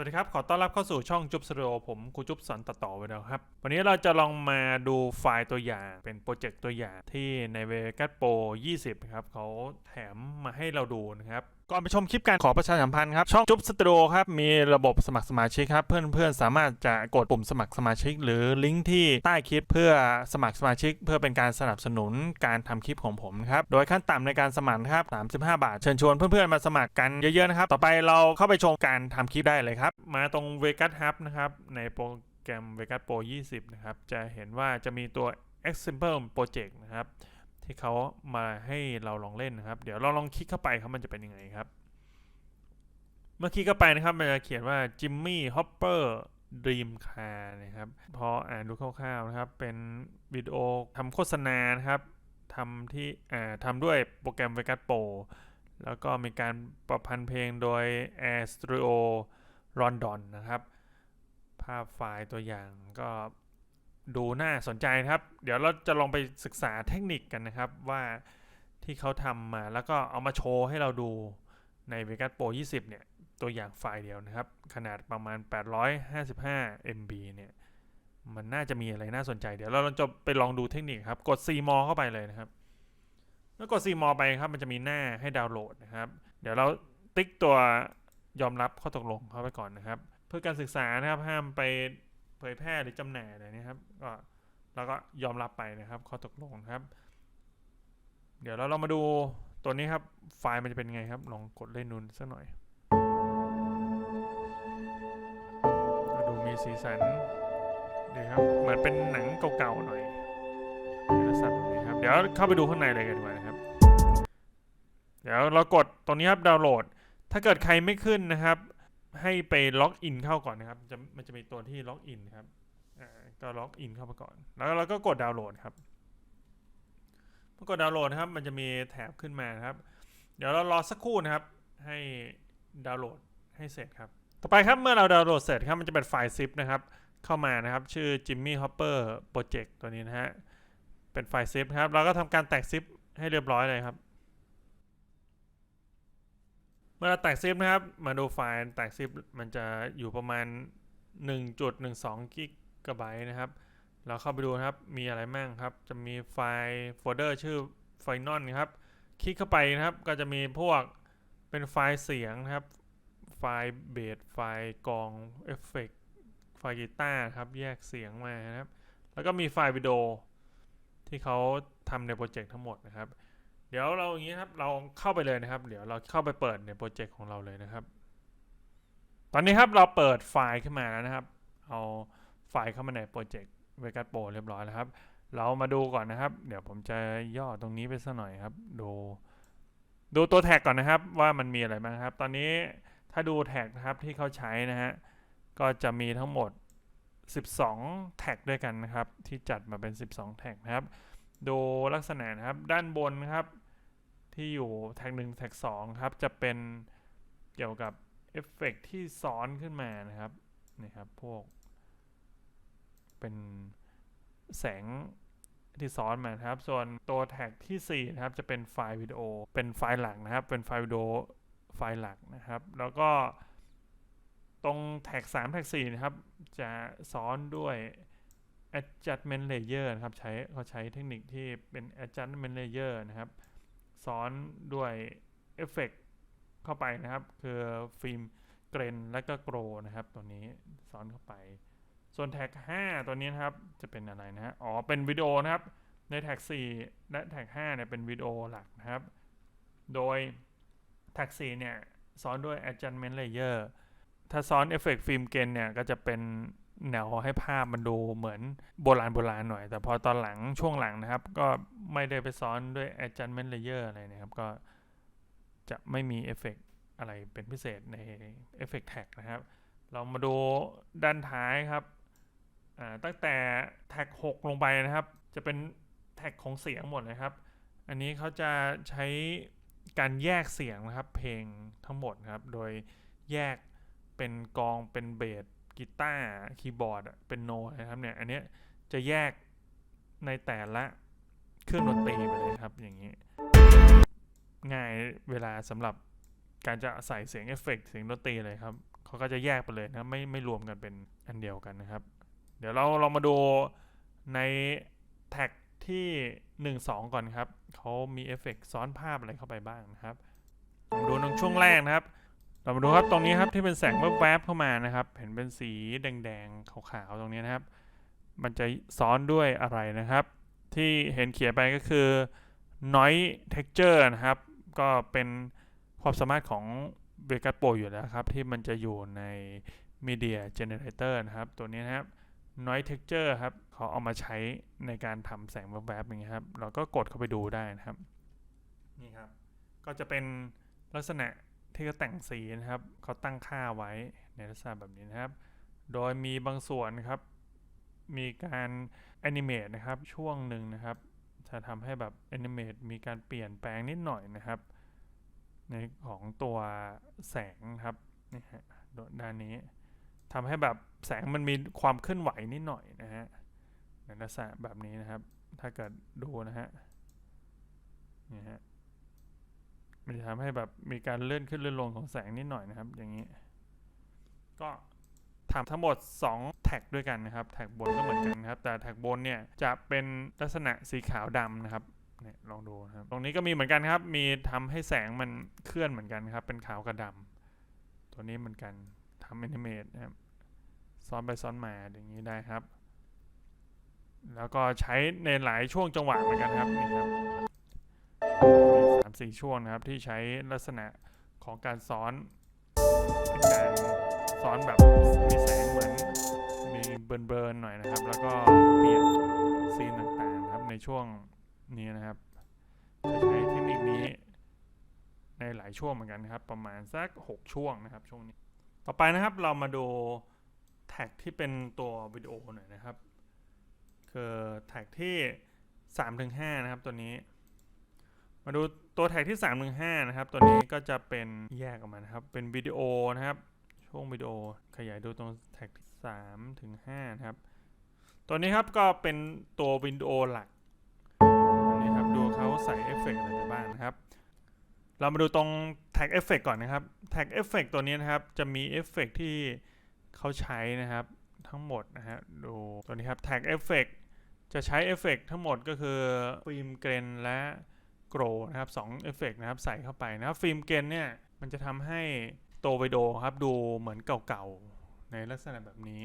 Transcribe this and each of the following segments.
วัสดีครับ ขอต้อนรับเข้าสู่ช่องจุ๊บสตูดิโอผมครูจุ๊บสอนตัดต่อไว้แล้วครับ วันนี้เราจะลองมาดูไฟล์ตัวอย่างเป็นโปรเจกต์ตัวอย่างที่ใน v e g a s Pro 20 ครับเขาแถมมาให้เราดูนะครับ ก่อนไปชมคลิปการขอประชาสัมพันธ์ครับ ช่องจุ๊บสตูดิโอครับ มีระบบสมัครสมาชิกครับ เพื่อนๆ สามารถจะกดปุ่มสมัครสมาชิก หรือลิงก์ที่ใต้คลิปเพื่อสมัครสมาชิก เพื่อเป็นการสนับสนุนการทำคลิปของผมครับ โดยขั้นต่ำในการสมัครครับ35 บาท เชิญชวนเพื่อนๆ มาสมัครกันเยอะๆนะครับ ต่อไปเราเข้าไปชมการทำคลิปได้เลยครับ มาตรง Vegas Hub นะครับในโปรแกรม Vegas Pro 20 นะครับจะเห็นว่าจะมีตัว Example Project นะครับ ที่เขามาให้เราลองเล่นนะครับ เดี๋ยวเราลองคลิกเข้าไปครับมันจะเป็นยังไงครับ เมื่อคลิกเข้าไปนะครับ มันจะเขียนว่า Jimmy Hopper Dream Car นะครับพออ่านดูคร่าวๆนะครับ เป็นวิดีโอทำโฆษณานะครับทำที่อ่าทำด้วยโปรแกรม Vegas Pro แล้วก็มีการประพันธ์เพลงโดย Air Studio London นะครับ ภาพไฟล์ตัวอย่างก็ ดูน่าสนใจครับ เดี๋ยวเราจะลองไปศึกษาเทคนิคกันนะครับว่าที่เขาทำมาแล้วก็เอามาโชว์ให้เราดูใน Vegas Pro 20 เนี่ย ตัวอย่างไฟล์เดียวนะครับ ขนาดประมาณ 855 MB เนี่ย มันน่าจะมีอะไรน่าสนใจ เดี๋ยวเราจะไปลองดูเทคนิคครับ กด CMO เข้าไปเลยนะครับ เมื่อกด CMO ไปครับ มันจะมีหน้าให้ดาวน์โหลดนะครับ เดี๋ยวเราติ๊กตัวยอมรับข้อตกลงเข้าไปก่อนนะครับ เพื่อการศึกษานะครับห้ามไป เผยแพร่หรือจำหน่ายอะไรนะครับก็เราก็ยอมรับไปนะครับ ข้อตกลงครับ เดี๋ยวเราเรามาดูตัวนี้ครับ ไฟล์มันจะเป็นไงครับ ลองกดเล่นนูนสักหน่อยก็ดูมีสีสันดีครับ เหมือนเป็นหนังเก่าๆหน่อยลักษณะแบบนี้ครับ เดี๋ยวเข้าไปดูข้างในเลยกันดีกว่านะครับ เดี๋ยวเรากดตรงนี้ครับดาวน์โหลด ถ้าเกิดใครไม่ขึ้นนะครับ ให้ไปล็อกอินเข้าก่อนนะครับจะมันจะมีตัวที่ล็อกอินครับอ่าก็ล็อกอินเข้าไปก่อน แล้วเราก็กดดาวน์โหลดครับเมื่อกดดาวน์โหลดนะครับ มันจะมีแถบขึ้นมานครับ เดี๋ยวเรารอสักครู่นะครับ ให้ดาวน์โหลดให้เสร็จครับต่อไปครับเมื่อเราดาวน์โหลดเสร็จครับมันจะเป็นไฟล์ซิปนะครับเข้ามานะครับ ชื่อ Jimmy Hopper Project ตัวนี้นะฮะเป็นไฟล์ซิปครับ เราก็ทำการแตกซิปให้เรียบร้อยเลยครับ เมื่อเราแตกซิปนะครับ มาดูไฟล์แตกซิปมันจะอยู่ประมาณ 1.12กิกะไบต์นะครับ เราเข้าไปดูนะครับ มีอะไรบ้างครับ จะมีไฟล์โฟลเดอร์ชื่อ Final ครับ คลิกเข้าไปนะครับ ก็จะมีพวกเป็นไฟล์เสียงนะครับ ไฟล์เบส ไฟล์กองเอฟเฟกต์ไฟล์กีตาร์ครับ แยกเสียงมานะครับ แล้วก็มีไฟล์วิดีโอที่เขาทำในโปรเจกต์ทั้งหมดนะครับ เดี๋ยวเราอย่างนี้ครับ เราเข้าไปเลยนะครับ เดี๋ยวเราเข้าไปเปิดในโปรเจกต์ของเราเลยนะครับ ตอนนี้ครับเราเปิดไฟล์ขึ้นมาแล้วนะครับ เอาไฟล์เข้ามาในโปรเจกต์ Vegas Pro เรียบร้อยแล้วครับ เรามาดูก่อนนะครับ เดี๋ยวผมจะย่อตรงนี้ไปสักหน่อยครับ ดูดูตัวแท็กก่อนนะครับ ว่ามันมีอะไรบ้างครับ ตอนนี้ถ้าดูแท็กนะครับที่เขาใช้นะฮะ ก็จะมีทั้งหมด 12 แท็กด้วยกันนะครับ ที่จัดมาเป็น 12 แท็กนะครับ ดูลักษณะนะครับ ด้านบนนะครับ ที่อยู่แท็ก1แท็ก2ครับ จะเป็นเกี่ยวกับเอฟเฟกต์ที่ซ้อนขึ้นมานะครับนี่ครับพวก เป็นแสงที่ซ้อนมานครับ ส่วนตัวแท็กทีสี่4นะครับจะเป็นไฟล์วิดีโอ เป็นไฟล์หลักนะครับ เป็นไฟล์วิดีโอไฟล์หลักนะครับ แล้วก็ตรงแท็ก3แท็ก4นะครับ จะซ้อนด้วย adjustment layer นะครับ ใช้เขาใช้เทคนิคที่เป็น adjustment layer นะครับ ซ้อนด้วยเอฟเฟกเข้าไปนะครับ คือฟิล์มเกรนและก็โกรนะครับ ตัวนี้ซ้อนเข้าไป ส่วนแท็ก 5 ตัวนี้นะครับ จะเป็นอะไรนะฮะอ๋อ เป็นวิดีโอนะครับ ในแท็ก 4 และแท็ก 5 เนี่ยเป็นวิดีโอหลักนะครับ โดยแท็ก 4 เนี่ยซ้อนด้วย adjustment layer ถ้าซ้อนเอฟเฟกฟิล์มเกรนเนี่ยก็จะเป็น แนวให้ภาพมันดูเหมือนโบราณโบราณหน่อย แต่พอตอนหลังช่วงหลังนะครับ ก็ไม่ได้ไปซ้อนด้วย adjustment layer อะไรนะครับ ก็จะไม่มีเอฟเฟกอะไรเป็นพิเศษในเอฟเฟกแท็กนะครับ เรามาดูด้านท้ายครับตั้งแต่แท็ก 6 ลงไปนะครับ จะเป็นแท็กของเสียงหมดเลยครับ อันนี้เขาจะใช้การแยกเสียงนะครับ เพลงทั้งหมดนะครับ โดยแยกเป็นกองเป็นเบส กีตาร์คีย์บอร์ดเป็นโนนะครับเนี่ยอันเนี้ยจะแยกในแต่ละเครื่องดนตรีไปเลยครับอย่างนี้ ง่ายเวลาสำหรับการจะใส่เสียงเอฟเฟกต์เสียงดนตรีเลยครับเขาก็จะแยกไปเลยนะไม่ไม่รวมกันเป็นอันเดียวกันนะครับ เดี๋ยวเราลองมาดูในแท็กที่ 1 2 ก่อนครับเขามีเอฟเฟกต์ซ้อนภาพอะไรเข้าไปบ้างนะครับดูตรงช่วงแรกนะครับ เรามาดูครับตรงนี้ครับที่เป็นแสงแวบๆเข้ามานะครับ เห็นเป็นสีแดงๆขาวๆตรงนี้นะครับ มันจะซ้อนด้วยอะไรนะครับ ที่เห็นเขียนไปก็คือ noise texture นะครับ ก็เป็นความสามารถของ Vegas Pro อยู่แล้วครับ ที่มันจะอยู่ใน Media Generator นะครับ ตัวนี้นะครับ noise texture ครับเขาเอามาใช้ในการทำแสงแวบๆอย่างเงี้ยครับ เราก็กดเข้าไปดูได้นะครับ นี่ครับ ก็จะเป็นลักษณะ ที่เขาแต่งสีนะครับเขาตั้งค่าไว้ในลักษณะแบบนี้นะครับ โดยมีบางส่วนครับมีการแอนิเมตนะครับช่วงหนึ่งนะครับ จะทำให้แบบแอนิเมตมีการเปลี่ยนแปลงนิดหน่อยนะครับ ในของตัวแสงครับนี่ฮะด้านนี้ทำให้แบบแสงมันมีความเคลื่อนไหวนิดหน่อยนะฮะในลักษณะแบบนี้นะครับ ถ้าเกิดดูนะฮะนี่ฮะ มันจะทำให้แบบมีการเลื่อนขึ้นเลื่อนลงของแสงนิดหน่อยนะครับ อย่างนี้ ก็ทำทั้งหมด 2 แท็กด้วยกันนะครับ แท็กบนก็เหมือนกันนะครับ แต่แท็กบนเนี่ยจะเป็นลักษณะสีขาวดำนะครับเนี่ยลองดูนะครับ ตรงนี้ก็มีเหมือนกันครับ มีทำให้แสงมันเคลื่อนเหมือนกันครับ เป็นขาวกับดำตัวนี้เหมือนกันทำแอนิเมตนะครับ ซ้อนไปซ้อนมาอย่างนี้ได้ครับ แล้วก็ใช้ในหลายช่วงจังหวะเหมือนกันครับนี่ครับ มีสามสี่ช่วงนะครับ ที่ใช้ลักษณะของการซ้อนเป็นการซ้อนแบบมีแสงเหมือนมีเบินเบิร์นๆหน่อยนะครับ แล้วก็เปลี่ยนซีนต่างๆนะครับในช่วงนี้นะครับจะใช้เทคนิคนี้ในหลายช่วงเหมือนกันครับ ประมาณสัก 6 ช่วงนะครับ ช่วงนี้ ต่อไปนะครับเรามาดูแท็กที่เป็นตัววิดีโอหน่อยนะครับ คือแท็กที่ 3-5 นะครับตัวนี้ มาดูตัวแท็กที่3-5นะครับ ตัวนี้ก็จะเป็นแยกออกมานะครับ เป็นวิดีโอนะครับ ช่วงวิดีโอขยายดูตรงแท็กที่3-5นะครับ ตัวนี้ครับก็เป็นตัววิดีโอหลักนนี้ครับดูเขาใส่เอฟเฟกอะไรไปบ้างนะครับ เรามาดูตรงแท็กเอฟเฟกต์ก่อนนะครับ แท็กเอฟเฟกต์ตัวนี้นะครับ จะมีเอฟเฟกต์ที่เขาใช้นะครับทั้งหมดนะฮะ ดูตัวนี้ครับแท็กเอฟเฟกจะใช้เอฟเฟกทั้งหมดก็คือฟิล์มเกรนและ โกรนะครับสองเอฟเฟกนะครับใส่เข้าไปนะครับฟิล์มเกนเนี่ยมันจะทำให้โตวิดีโอครับดูเหมือนเก่าๆ ในลักษณะแบบนี้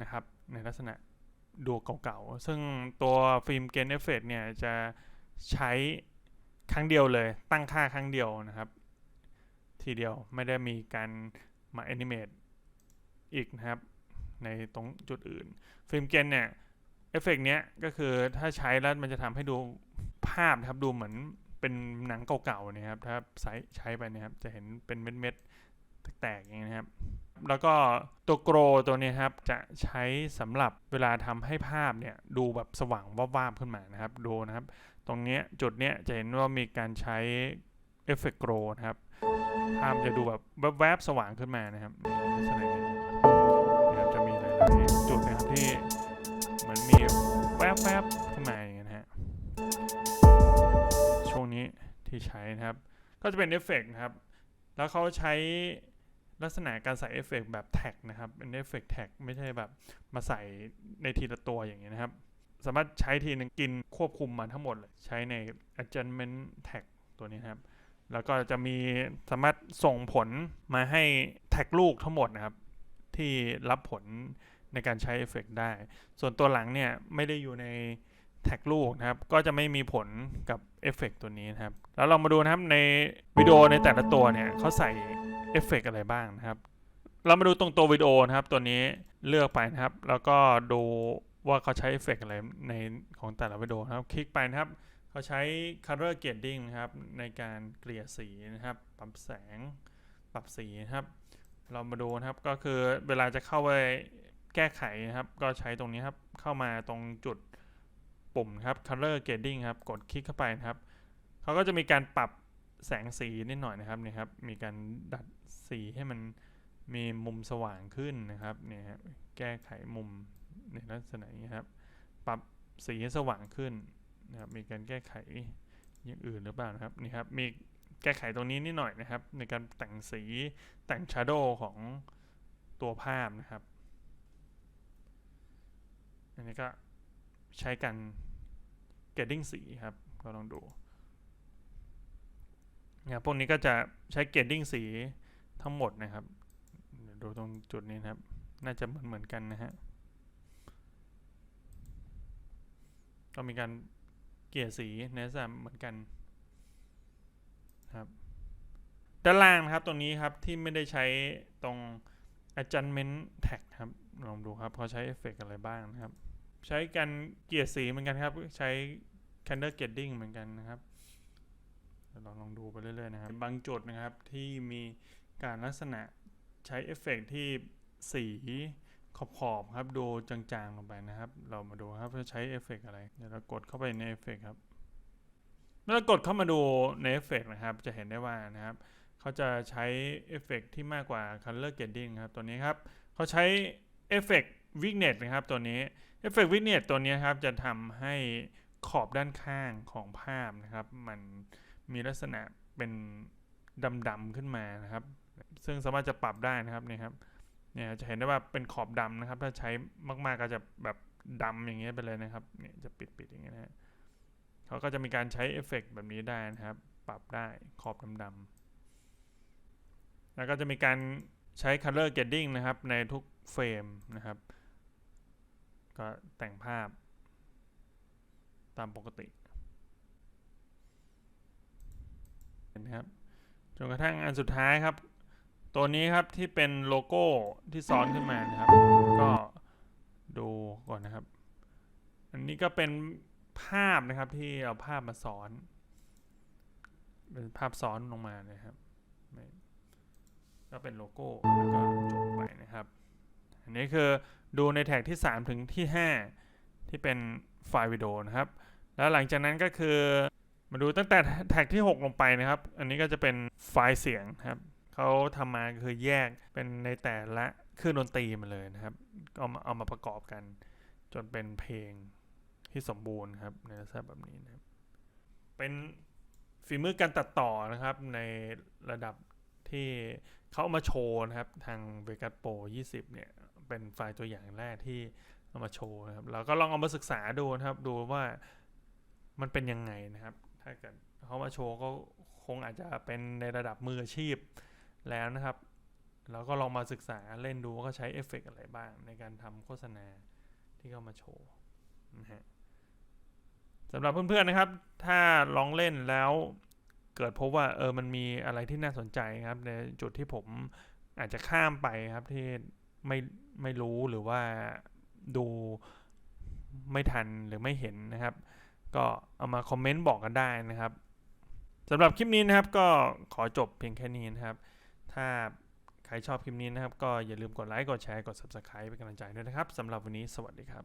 นะครับในลักษณะดูเก่าๆ ซึ่งตัวฟิล์มเกนเอฟเฟกเนี่ยจะใช้ครั้งเดียวเลยตั้งค่าครั้งเดียวนะครับ ทีเดียวไม่ได้มีการมาแอนิเมตอีกนะครับ ในตรงจุดอื่นฟิล์มเกนเนี่ยเอฟเฟกเนี้ยก็คือถ้าใช้แล้วมันจะทำให้ดู ภาพนะครับดูเหมือนเป็นหนังเก่าๆนะครับถ้าใช้ใช้ไปนะครับจะเห็นเป็นเม็ดๆแตกๆอย่างนี้นะครับ แล้วก็ตัวโกรตัวนี้ครับจะใช้สำหรับเวลาทำให้ภาพเนี่ยดูแบบสว่างวาบๆขึ้นมานะครับดูนะครับ ตรงนี้จุดเนี้ยจะเห็นว่ามีการใช้เอฟเฟกโกรนะครับภาพจะดูแบบแวบๆสว่างขึ้นมานะครับในลักษณะนี้นะครับจะมีหลายๆจุดนะครับที่เหมือนมีแวบๆขึ้นมา ที่ใช้นะครับ ก็จะเป็นเอฟเฟกต์นะครับ แล้วเขาใช้ลักษณะการใส่เอฟเฟกต์แบบแท็กนะครับ เป็นเอฟเฟกต์แท็กไม่ใช่แบบมาใส่ในทีละตัวอย่างเงี้ยนะครับ สามารถใช้ทีนึงกินควบคุมมาทั้งหมดเลย ใช้ใน adjustment tag ตัวนี้นะครับ แล้วก็จะมีสามารถส่งผลมาให้แท็กลูกทั้งหมดนะครับ ที่รับผลในการใช้เอฟเฟกต์ได้ ส่วนตัวหลังเนี่ยไม่ได้อยู่ใน แท็กลูกนะครับ ก็จะไม่มีผลกับเอฟเฟกต์ตัวนี้นะครับ แล้วเรามาดูนะครับในวิดีโอในแต่ละตัวเนี่ยเขาใส่เอฟเฟกต์อะไรบ้างนะครับ เรามาดูตรงตัววิดีโอนะครับ ตัวนี้เลือกไปนะครับ แล้วก็ดูว่าเขาใช้เอฟเฟกต์อะไรในของแต่ละวิดีโอนะครับ คลิกไปนะครับเขาใช้ color grading นะครับ ในการเกลี่ยสีนะครับ ปรับแสง ปรับสีนะครับ เรามาดูนะครับ ก็คือเวลาจะเข้าไปแก้ไขนะครับ ก็ใช้ตรงนี้ครับ เข้ามาตรงจุด ปุ่มครับ color grading ครับ กดคลิกเข้าไปนะครับ เขาก็จะมีการปรับแสงสีนิดหน่อยนะครับนี่ครับ มีการดัดสีให้มันมีมุมสว่างขึ้นนะครับเนี่ยครับแก้ไขมุมในลักษณะนี้ครับ ปรับสีให้สว่างขึ้นนะครับ มีการแก้ไขอย่างอื่นหรือเปล่านะครับนี่ครับ มีแก้ไขตรงนี้นิดหน่อยนะครับ ในการแต่งสีแต่งชาร์โดของตัวภาพนะครับ อันนี้ก็ ใช้กันเกดดิ้งสีครับ ก็ลองดูนะครับพวกนี้ก็จะใช้เกดดิ้งสีทั้งหมดนะครับดูตรงจุดนี้นะครับ น่าจะเหมือนเหมือนกันนะฮะก็มีการเกลี่ยสีในลักษณะเหมือนกันครับด้านล่างครับตรงนี้ครับที่ไม่ได้ใช้ตรง adjustment tag ครับ ลองดูครับเขาใช้เอฟเฟกอะไรบ้างนะครับ ใช้การเกลี่ยสีเหมือนกันครับ ใช้ candle grading เหมือนกันนะครับเราลองดูไปเรื่อยๆนะครับ บางจุดนะครับที่มีการลักษณะใช้เอฟเฟกที่สีขอบๆครับดูจางๆลงไปนะครับ เรามาดูครับว่าใช้เอฟเฟกอะไรเดี๋ยวเรากดเข้าไปในเอฟเฟกครับเมื่อเรากดเข้ามาดูในเอฟเฟกนะครับ จะเห็นได้ว่านะครับเขาจะใช้เอฟเฟกที่มากกว่า color grading ครับตัวนี้ครับเขาใช้เอฟเฟก vignette นะครับตัวนี้ เอฟเฟก vignette ตัวนี้ครับจะทำให้ขอบด้านข้างของภาพนะครับ มันมีลักษณะเป็นดำๆขึ้นมานะครับ ซึ่งสามารถจะปรับได้นะครับนี่ครับเนี่ยจะเห็นได้ว่าเป็นขอบดำนะครับ ถ้าใช้มากๆก็จะแบบดำอย่างเงี้ยไปเลยนะครับเนี่ยจะปิดๆอย่างเงี้ยนะฮะเขาก็จะมีการใช้เอฟเฟกแบบนี้ได้นะครับ ปรับได้ขอบดำๆแล้วก็จะมีการใช้ color grading นะครับในทุกเฟรมนะครับ ก็แต่งภาพตามปกติเห็นะครับจนกระทั่งอันสุดท้ายครับ ตัวนี้ครับที่เป็นโลโก้ที่ซ้อนขึ้นมานะครับ ก็ดูก่อนนะครับ อันนี้ก็เป็นภาพนะครับที่เอาภาพมาซ้อน เป็นภาพซ้อนลงมานะครับ ก็เป็นโลโก้แล้วก็จบไปนะครับ อันนี้คือดูในแท็กที่ 3 ถึงที่ 5 ที่เป็นไฟล์วิดีโอนะครับ แล้วหลังจากนั้นก็คือมาดูตั้งแต่แท็กที่ 6 ลงไปนะครับ อันนี้ก็จะเป็นไฟล์เสียงครับเขาทำมาคือแยกเป็นในแต่ละเครื่องดนตรีมาเลยนะครับ เอามาเอามาประกอบกัน จนเป็นเพลงที่สมบูรณ์ครับในลักษณะแบบนี้นะครับ เป็นฝีมือการตัดต่อนะครับในระดับที่ เขามาโชว์นะครับ ทาง Vegas Pro 20 เนี่ย เป็นไฟล์ตัวอย่างแรกที่เอามาโชว์นะครับเราก็ลองเอามาศึกษาดูนะครับ ดูว่ามันเป็นยังไงนะครับ ถ้าเกิดเขามาโชว์ก็คงอาจจะเป็นในระดับมืออาชีพแล้วนะครับเราก็ลองมาศึกษาเล่นดูว่าเขาใช้เอฟเฟกต์อะไรบ้าง ในการทำโฆษณาที่เขามาโชว์นะฮะสำหรับเพื่อนๆนะครับ ถ้าลองเล่นแล้ว เกิดพบว่าเออมันมีอะไรที่น่าสนใจครับ ในจุดที่ผมอาจจะข้ามไปครับที่ไม่ไม่รู้หรือว่าดูไม่ทันหรือไม่เห็นนะครับ ก็เอามาคอมเมนต์บอกกันได้นะครับสำหรับคลิปนี้นะครับก็ขอจบเพียงแค่นี้นะครับ ถ้าใครชอบคลิปนี้นะครับ ก็อย่าลืมกดไลค์ กดแชร์ กด Subscribe เป็นกำลังใจด้วยนะครับสำหรับวันนี้สวัสดีครับ